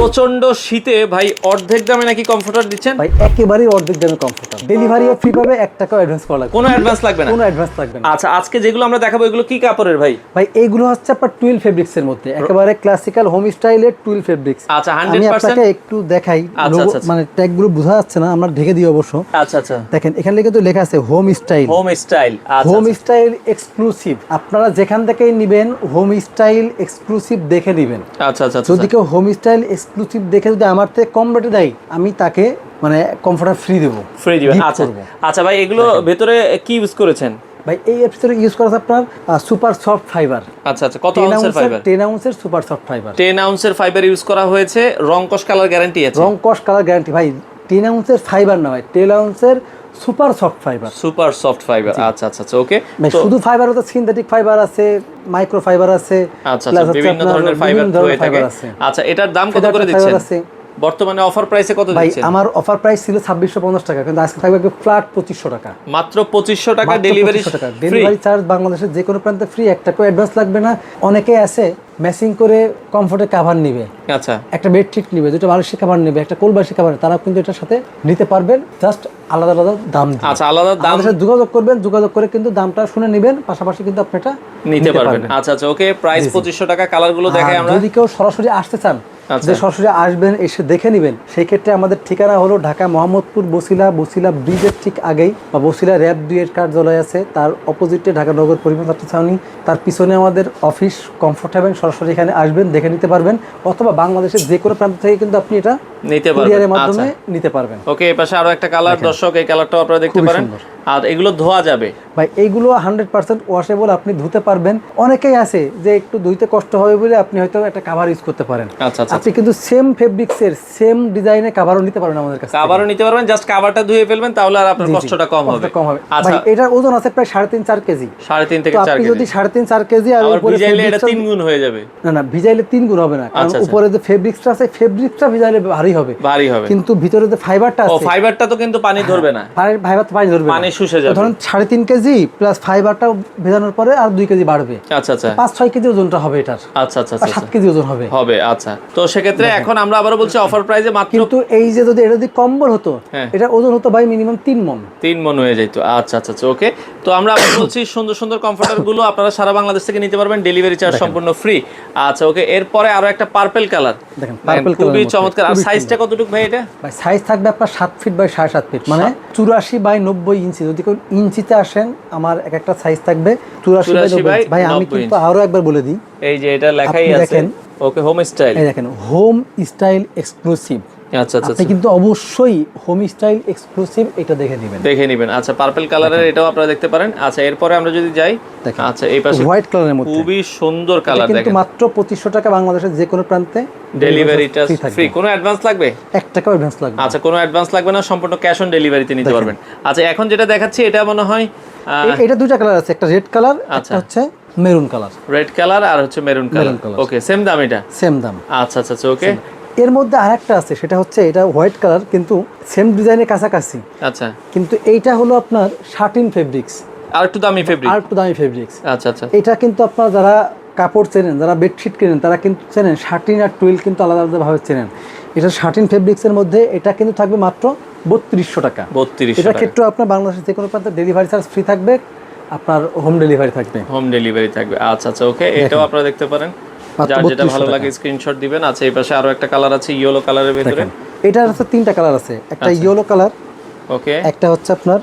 প্রচণ্ড শীতে ভাই অর্ধেক দামে নাকি কমফোর্টার দিচ্ছেন? ভাই একেবারেই অর্ধেক দামে কমফোর্টার ডেলিভারিও ফ্রি পাবে এক টাকাও অ্যাডভান্স করা লাগবে কোনো অ্যাডভান্স লাগবে না? কোনো অ্যাডভান্স লাগবে না। আচ্ছা আজকে যেগুলো আমরা দেখাবো এগুলো কি কাপড়ের ভাই? ভাই এইগুলো হচ্ছে আপনার টুইল ফেব্রিক্স এর মধ্যে। একেবারে ক্লাসিক্যাল হোম স্টাইলের টুইল ফেব্রিক্স আচ্ছা 100% আমি আপনাকে একটু দেখাই। আচ্ছা, আচ্ছা, আচ্ছা। মানে ট্যাগগুলো বোঝা যাচ্ছে না আমরা ঢেকে দিই অবশ্য। আচ্ছা আচ্ছা। দেখেন এখানে কিন্তু লেখা আছে হোম স্টাইল হোম স্টাইল আচ্ছা হোম স্টাইল এক্সক্লুসিভ আপনারা যেখান থেকেই নিবেন হোম স্টাইল এক্সক্লুসিভ দেখে নিবেন। আচ্ছা আচ্ছা যদি কেউ হোম স্টাইল এক্সক্লুসিভ দেখে যদি আমার থেকে কম রেটে দেয় আমি তাকে মানে কমফোর্টার ফ্রি দেবো। ফ্রি দিবেন। আচ্ছা। আচ্ছা ভাই এগুলো ভেতরে কি ইউজ করেছেন? ভাই এই এপিসোডে ইউজ করা আছে আপনার সুপার সফট ফাইবার আচ্ছা আচ্ছা। কত আউন্সের ফাইবার 10 আউন্সের সুপার সফট ফাইবার 10 আউন্সের ফাইবার ইউজ করা হয়েছে। রং কস কালার গ্যারান্টি আছে। রং কস কালার গ্যারান্টি ভাই টেন আউন্সের ফাইবার না ভাই ten আউন্সের super soft fibre super soft fibre আচ্ছা আচ্ছা আচ্ছা ওকে শুধু ফাইবার হচ্ছে সিনথেটিক ফাইবার আছে মাইক্রো ফাইবার আছে আচ্ছা আচ্ছা বিভিন্ন ধরনের ফাইবার থাকে। আচ্ছা এটার দাম কত করে দিচ্ছেন। বর্তমানে অফার প্রাইসে কত ভাই আমার অফার প্রাইস ছিল ছাব্বিশশো পঞ্চাশ টাকা কিন্তু আজকে থাকবে ফ্ল্যাট পঁচিশশো টাকা। মাত্র পঁচিশশো টাকা ডেলিভারি ডেলিভারি চার্জ বাংলাদেশের যে কোনো প্রান্তে ফ্রি একটা টাকাও অ্যাডভান্স লাগবে না। অনেকেই আছে ম্যাচিং করে কমফোর্টের কাভার নিবে। আচ্ছা। একটা বেডশিট নিবে দুটো বালিশের কাভার নেবে একটা কোলবাসী কাভার তারা কিন্তু এটার সাথে নিতে পারবেন। জাস্ট আলাদা আলাদা দাম আচ্ছা আলাদা দাম সাথে যোগাযোগ করবেন যোগাযোগ করে কিন্তু দামটা শুনে নেবেন পাশাপাশি কিন্তু আপনি এটা নিতে পারবেন। আচ্ছা আচ্ছা ওকে প্রাইস পঁচিশশো টাকা কালারগুলো দেখাই আমরা। যদি কেউ সরাসরি আসতে চান আচ্ছা। যে সরাসরি আসবেন এসে দেখে নেবেন সেই ক্ষেত্রে আমাদের ঠিকানা হলো ঢাকা মোহাম্মদপুর বসিলা বসিলা ব্রিজের ঠিক আগেই বা বসিলা র্যাব দুইয়ের কার্যালয় আছে তার অপোজিটে ঢাকা নগর পরিবহন ছাউনি তার পিছনে আমাদের অফিস কমফোর্ট হবেন সরাসরি এখানে আসবেন, দেখে নিতে পারবেন, অথবা বাংলাদেশের যে কোনো প্রান্ত থেকে কিন্তু আপনি এটা নিতে পারবেন। মাধ্যমে আচ্ছা। নিতে পারবেন। ওকে এই পাশে আরও একটা কালার। দর্শক এই কালারটাও আপনারা দেখতে পারেন। আর এগুলো ধোয়া যাবে। ভাই এইগুলো হান্ড্রেড পার্সেন্ট ওয়াশেবল আপনি ধুতে পারবেন। অনেকেই আছে যে একটু ধুইতে কষ্ট হবে বলে আপনি হয়তো একটা কাভার ইউজ করতে পারেন। আচ্ছা আচ্ছা আপনি কিন্তু সেম ফেব্রিক্সের সেম ডিজাইনের কাভারও নিতে পারবেন আমাদের কাছে কাভারও নিতে পারবেন জাস্ট কাভারটা ধুয়ে ফেলবেন তাহলে আর আপনার কষ্টটা কম হবে। কম হবে। আচ্ছা। ভাই এটার ওজন আছে প্রায় সাড়ে তিন চার কেজি। সাড়ে তিন থেকে চার কেজি। যদি সাড়ে তিন চার কেজি আর উপরে ভিজাইলে এটা তিন গুণ হয়ে যাবে। না না ভিজাইলে তিন গুণ হবে না কারণ। উপরে যে ফেব্রিক্সটা আছে ফেব্রিক্সটা ভিজাইলে ভারী হবে। ভারী হবে। কিন্তু ভিতরে যে ফাইবারটা ও আছে ফাইবারটা তো কিন্তু পানি ধরবে না। ফাইবার তো পানি ধরবে পানি শুষে যাবে। ধরুন সাড়ে তিন কেজি প্লাস ফাইবারটা ভেজানোর পরে আর দুই কেজি বাড়বে। আচ্ছা আচ্ছা। পাঁচ ছয় কেজি ওজনটা হবে এটার। আচ্ছা আচ্ছা আচ্ছা সাত কেজি ওজন হবে। হবে আচ্ছা। তো সেক্ষেত্রে এখন আমরা আবারও বলছি অফার প্রাইসে মাত্র কিন্তু এই যে যদি এটা যদি কম্বল হতো হ্যাঁ। এটা ওজন হতো ভাই মিনিমাম তিন মন। তিন মন হয়ে যাইতো আচ্ছা আচ্ছা আচ্ছা ওকে তো আমরা আবার বলছি সুন্দর সুন্দর কমফোর্টারগুলো আপনারা সারা বাংলাদেশ থেকে নিতে পারবেন। ডেলিভারি চার্জ সম্পূর্ণ ফ্রি আচ্ছা ওকে এরপরে আরও একটা পার্পল কালার দেখেন পার্পল খুবই চমৎকার। আর সাইজটা কতটুকু ভাই এটা? ভাই সাইজ থাকবে আপনার সাত ফিট বাই সাড়ে সাত ফিট মানে চুরাশি বাই নব্বই ইঞ্চি। যদি কেউ ইঞ্চিতে আসেন আমার এক একটা সাইজ থাকবে চুরাশি বাই 84 ইঞ্চি। ভাই আমি কিন্তু আরও একবার বলে দিই। এই যে এটা লেখাই আছে। দেখেন। ওকে হোম স্টাইল এই দেখেন হোম স্টাইল এক্সক্লুসিভ আচ্ছা আচ্ছা আপনি আচ্ছা। কিন্তু অবশ্যই হোম স্টাইল এক্সক্লুসিভ এটা দেখে নেবেন। দেখে নেবেন। আচ্ছা পার্পল কালারের এটাও আপনারা দেখতে পারেন। আচ্ছা এরপরে আমরা যদি যাই দেখেন। আচ্ছা এই পাশে হোয়াইট কালারের মধ্যে। খুবই সুন্দর কালার কিন্তু মাত্র পঁচিশশো টাকা বাংলাদেশের যে কোনো প্রান্তে ডেলিভারিটা ফ্রি কোনো অ্যাডভান্স লাগবে? এক টাকাও অ্যাডভান্স লাগবে আচ্ছা কোনো অ্যাডভান্স লাগবে না সম্পূর্ণ ক্যাশ অন ডেলিভারিতে নিতে পারবেন। আচ্ছা এখন যেটা দেখাচ্ছি এটা মনে হয় এটা দুইটা কালার আছে একটা রেড কালার আচ্ছা। একটা হচ্ছে মেরুন কালার রেড কালার আর হচ্ছে মেরুন কালার। ওকে সেম দাম এটা? সেম দাম। আচ্ছা আচ্ছা আচ্ছা ওকে এর মধ্যে আরেকটা আছে সেটা হচ্ছে এটা হোয়াইট কালার কিন্তু সেম ডিজাইনের কাছাকাছি। আচ্ছা। কিন্তু এইটা হলো আপনার শার্টিন ফেব্রিক্স আর একটু দামি ফেব্রিক আর একটু দামি ফেব্রিক্স আচ্ছা আচ্ছা। এটা কিন্তু আপনার যারা কাপড় চেনেন যারা বেডশিট কেনেন তারা কিন্তু চেনেন শার্টিন আর টুয়েল কিন্তু আলাদা আলাদাভাবে চেনেন। এটা শার্টিন ফেব্রিক্সের মধ্যে এটা কিন্তু থাকবে মাত্র বত্রিশশো টাকা। বত্রিশ এটার ক্ষেত্রে আপনার বাংলাদেশের যে কোনো প্রান্তে ডেলিভারি চার্জ ফ্রি থাকবে আপনার হোম ডেলিভারি থাকবে। হোম ডেলিভারি থাকবে। আচ্ছা আচ্ছা ওকে এটাও আপনারা দেখতে পারেন। যার যেটা ভালো লাগে স্ক্রিনশট দিবেন। আছে এই পাশে আরও একটা কালার আছে ইয়েলো কালারের ভিতরে। এটার হচ্ছে তিনটা কালার আছে। একটা আচ্ছা। ইয়েলো কালার ওকে একটা হচ্ছে আপনার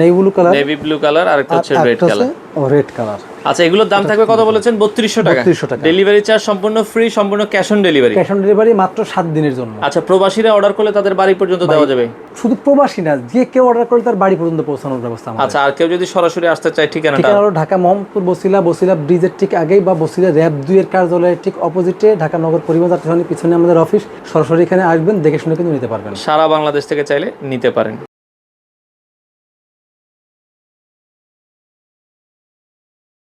নেই blue colour navy blue colour আর একটা হচ্ছে রেড কালার ও রেড কালার আচ্ছা এগুলোর দাম থাকবে কত বলেছেন? বত্রিশশো টাকা। 3200 টাকা। ডেলিভারি চার্জ সম্পূর্ণ ফ্রি সম্পূর্ণ cash on delivery cash on delivery মাত্র সাত দিনের জন্য। আচ্ছা প্রবাসীরা অর্ডার করলে তাদের বাড়ি পর্যন্ত দেওয়া যাবে? শুধু প্রবাসী না যে কেউ অর্ডার করলে তার বাড়ি পর্যন্ত পৌঁছানোর ব্যবস্থা আচ্ছা আর কেউ যদি সরাসরি আসতে চায় ঠিকানাটা? ঠিকানা হলো ঢাকা মোহাম্মদপুর বসিলা বসিলা ব্রিজের ঠিক আগেই বা বসিলা র্যাব দুইয়ের কার্যালয়ের ঠিক অপোজিটে ঢাকা নগর পরিবহন যাত্রী পিছনে আমাদের অফিস সরাসরি এখানে আসবেন দেখে শুনে কিন্তু নিতে পারবেন। সারা বাংলাদেশ থেকে চাইলে নিতে পারেন।